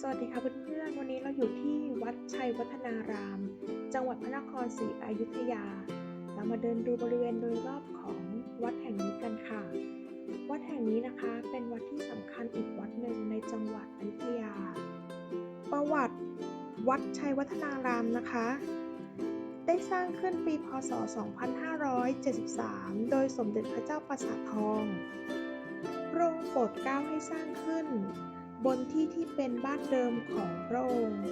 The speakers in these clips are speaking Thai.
สวัสดีค่ะเพื่อนๆ วันนี้เราอยู่ที่วัดชัยวัฒนาราม จังหวัดพระนครศรีอยุธยา เรามาเดินดูบริเวณโดยรอบของวัดแห่งนี้กันค่ะ วัดแห่งนี้นะคะเป็นวัดที่สำคัญอีกวัดหนึ่งในจังหวัดอยุธยา ประวัติวัดชัยวัฒนารามนะคะ ได้สร้างขึ้นปีพศ 2573 โดยสมเด็จพระเจ้าประสาททองพระองค์โปรดเกล้าให้สร้างขึ้น บนที่ที่เป็นบ้านเดิมของพระองค์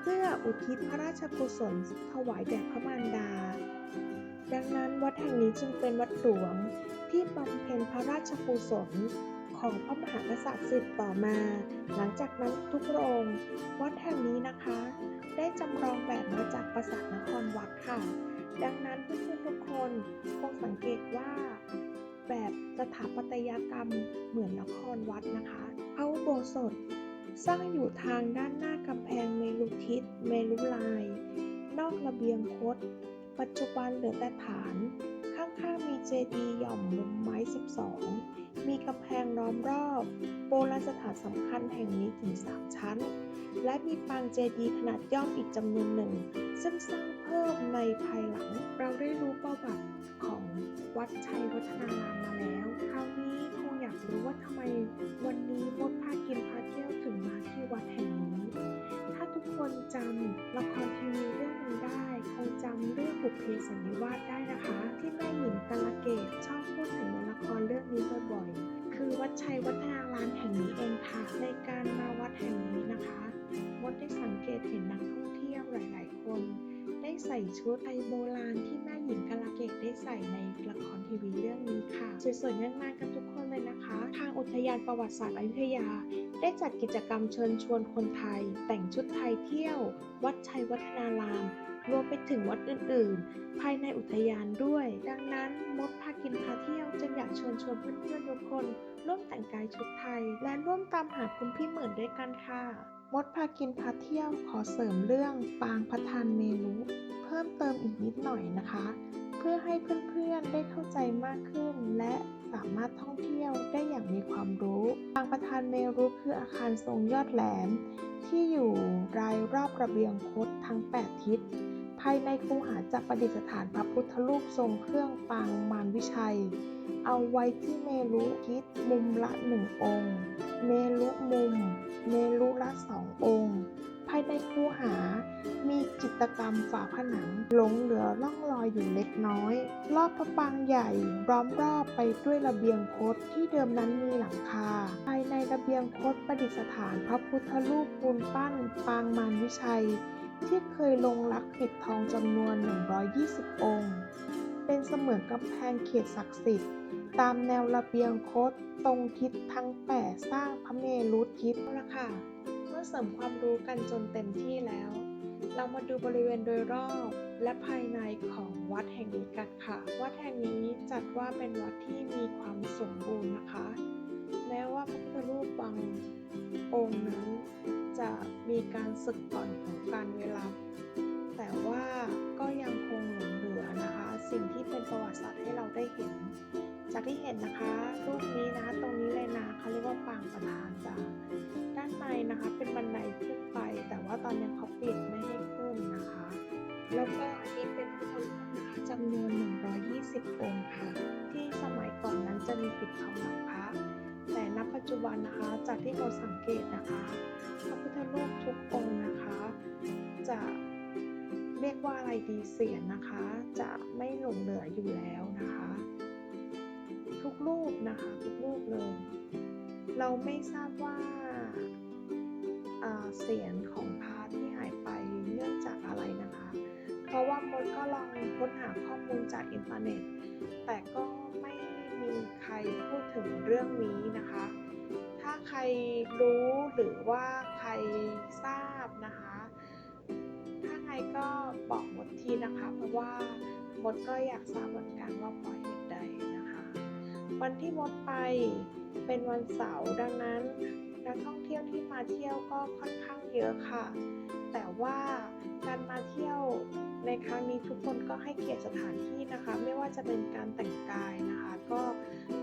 เพื่ออุทิศพระราชกุศลถวายแด่พระมารดา ดังนั้นวัดแห่งนี้จึงเป็นวัดหลวงที่บำเพ็ญพระราชกุศลของพระมหากษัตริย์สืบต่อมา หลังจากนั้นทุกพระองค์วัดแห่งนี้นะคะ ได้จำลองแบบมาจากปราสาทนครวัดค่ะ ดังนั้นเพื่อนๆทุกคนคงสังเกตว่า แบบสถาปัตยกรรมเหมือนนครวัดนะคะพระอุโบสถ สร้างอยู่ทางด้านหน้ากำแพงเมรุทิศเมรุลาย นอกระเบียงคด ปัจจุบันเหลือแต่ฐาน ข้างๆมีเจดีย์หย่อมมุมไม้ 12 มีกำแพงล้อมรอบ โบราณสถานสำคัญแห่งนี้ถึง 3 ชั้น และมีปางเจดีย์ขนาดย่อมอีกจำนวนหนึ่ง ซึ่งสร้างเพิ่มในภายหลัง เราได้รู้ประวัติของวัดชัยวัฒนารามมาแล้ว คราวนี้คงอยากรู้ว่าทำไมวันนี้มดพากินพาเที่ยวถึงมาที่วัดแห่งนี้ ถ้าทุกคนจำละครทีวี งหนึงได้คงจำเรื่องบุพเพสันนิวาสได้นะคะ ที่แม่หญิงกาลเกตชอบพูดถึงในละครเรื่องนี้บ่อยๆ คือวัดชัยวัฒนารามแห่งนี้เองค่ะในการมาวัดแห่งนี้นะคะมดได้สังเกตเห็นนักท่องเที่ยวหลาย ๆ คน ได้ใส่ชุดไทยโบราณที่แม่หญิงกาลเกตได้ใส่ในละครทีวีเรื่องนี้ค่ะสวยๆงามๆกันทุกคนเลยนะคะ ทางอุทยานประวัติศาสตร์อยุธยา ได้จัดกิจกรรมเชิญชวนคนไทย แต่งชุดไทยเที่ยว วัดชัยวัฒนาราม รวมไปถึงวัดอื่น ๆ ภายในอุทยานด้วย ดังนั้นมดพากินพาเที่ยวจึงอยากเชิญชวนเพื่อนๆทุกคน ร่วมแต่งกายชุดไทย และร่วมตามหาคุณพี่เหมือนด้วยกันค่ะมดพากินพาเที่ยวขอเสริมเรื่องปางพระทานเมรุเพิ่มเติมอีกนิดหน่อยนะคะ เพื่อให้เพื่อนๆได้เข้าใจมากขึ้น และสามารถท่องเที่ยวได้อย่างมีความรู้ปางประธานเมรุคืออาคารทรงยอดแหลม ที่อยู่รายรอบระเบียงคดทั้ง 8 ทิศ ภายในคูหาจะประดิษฐานพระพุทธรูปทรงเครื่องปางมารวิชัย เอาไว้ที่เมรุทิศมุมละหนึ่งองค์ เมรุมุม เมรุละสององค์ ภายในคูหา มีจิตกรรมฝาผนังหลงเหลือร่องรอยอยู่เล็กน้อย รอบพระปางใหญ่ล้อมรอบไปด้วยระเบียงคดที่เดิมนั้นมีหลังคา ภายในระเบียงคดประดิษฐานพระพุทธรูปปูนปั้นปางมารวิชัย ที่เคยลงรักปิดทองจำนวน 120 องค์ เป็นเสมือนกำแพงเขตศักดิ์สิทธิ์ ตามแนวระเบียงคดตรงทิศทั้ง8สร้างพระเมรุทิศเอาละค่ะ เมื่อเสริมความรู้กันจนเต็มที่แล้ว เรามาดูบริเวณโดยรอบและภายในของวัดแห่งนี้กันค่ะ วัดแห่งนี้จัดว่าเป็นวัดที่มีความสมบูรณ์นะคะ แม้ว่าพระพุทธรูปบางองค์นั้น จะมีการสึกก่อนของการเวลา แต่ว่าก็ยังคงหลงเหลือนะคะ สิ่งที่เป็นประวัติศาสตร์ให้เราได้เห็น จากที่เห็นนะคะรูปนี้นะคะตรงนี้เลยนะเขาเรียกว่าปางประธานจ้าด้านในนะคะเป็นบันไดขึ้นไป แต่ว่าตอนนี้เขาปิดไม่ให้ขึ้นนะคะ แล้วก็อันนี้เป็นพรูปนะคะจำนวน 120 องค์ค่ะ ที่สมัยก่อนนั้นจะมีปิดทองหลัง ณปัจจุบันนะคะ จากที่เราสังเกตนะคะพระพุทธรูปทุกองค์นะคะ จะเรียกว่าอะไรดีเสียนนะคะ จะไม่หลงเหลืออยู่แล้วนะคะ ทุกรูปนะคะทุกรูปเลย เราไม่ทราบว่าาเสียงของพระที่หายไปเนื่องจากอะไรนะคะ เพราะว่ามดก็ลองค้นหาข้อมูลจากอินเทอร์เน็ต แต่ก็ไม่ มีใครพูดถึงเรื่องนี้นะคะ ถ้าใครรู้หรือว่าใครทราบนะคะ ถ้าไงก็บอกมดทีนะคะ เพราะว่ามดก็อยากทราบเหมือนกันว่าเพราะเหตุใดนะคะ วันที่มดไปเป็นวันเสาร์ดังนั้นนักท่องเที่ยวที่มาเที่ยวก็ค่อนข้างเยอะค่ะ แต่ว่าการมาเที่ยวในครั้งนี้ทุกคนก็ให้เกียรติสถานที่นะคะ ไม่ว่าจะเป็นการแต่งกายนะคะ ก็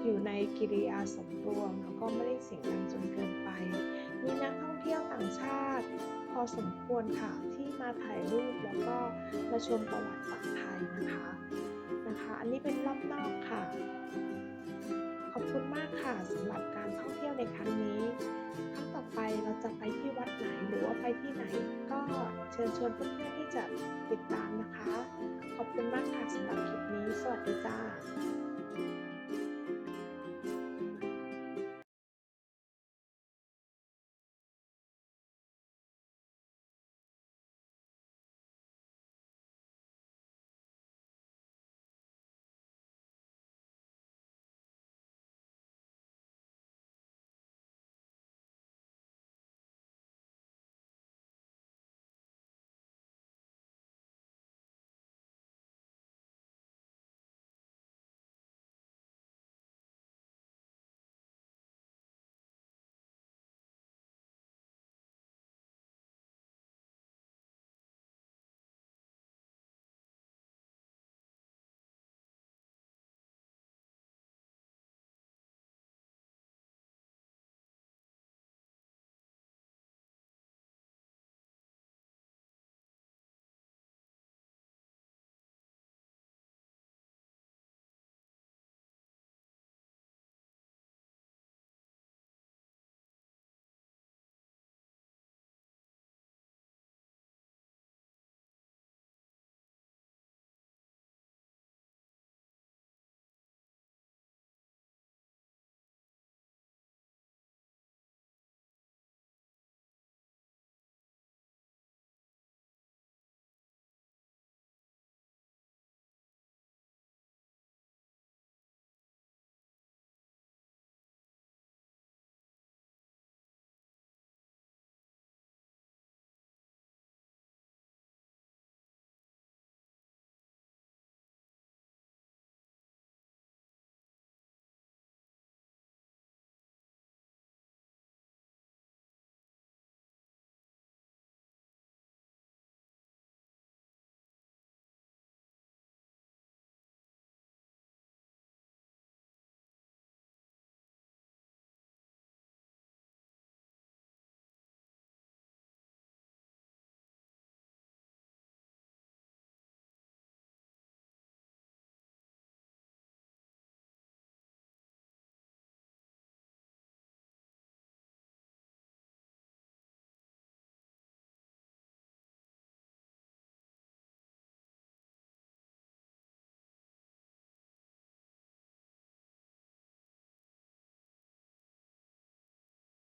อยู่ในกิริยาสมรวมแล้วก็ไม่ได้เสียงดังจนเกินไป มีนักท่องเที่ยวต่างต่างชาติ พอสมควรค่ะที่มาถ่ายรูปแล้วก็มาชมประวัติศาสตร์ไทยนะคะนะคะ อันนี้เป็นรอบนอกค่ะ ขอบคุณมากค่ะสำหรับการท่องเที่ยวในครั้งนี้ ชิญชวนเพื่อนๆที่จะติดตามนะคะ ขอบคุณมากค่ะสำหรับคลิปนี้ สวัสดีจ้า